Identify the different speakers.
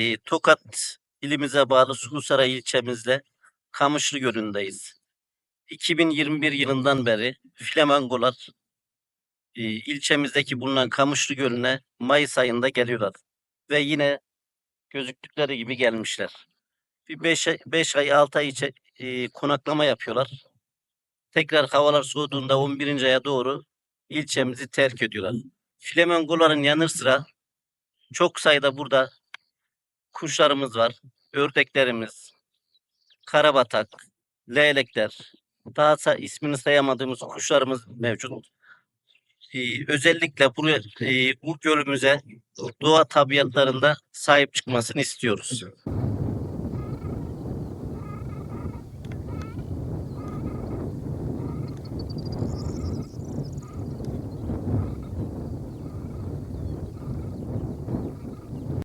Speaker 1: e, Tokat ilimize bağlı Sulusaray ilçemizde Kamışlı Gölü'ndeyiz. 2021 yılından beri flamingolar e, ilçemizdeki bulunan Kamışlı Gölü'ne Mayıs ayında geliyorlar. Ve yine gözüktükleri gibi gelmişler. Bir 5 ay, beş ay 6 ay içe, e, konaklama yapıyorlar. Tekrar havalar soğuduğunda 11. aya doğru ilçemizi terk ediyorlar. Flamingoların yanı sıra çok sayıda burada kuşlarımız var. Ördeklerimiz, karabatak, leylekler, daha sa- ismini sayamadığımız kuşlarımız mevcut. Ee, özellikle buraya, e, bu gölümüze doğa tabiatlarında sahip çıkmasını istiyoruz.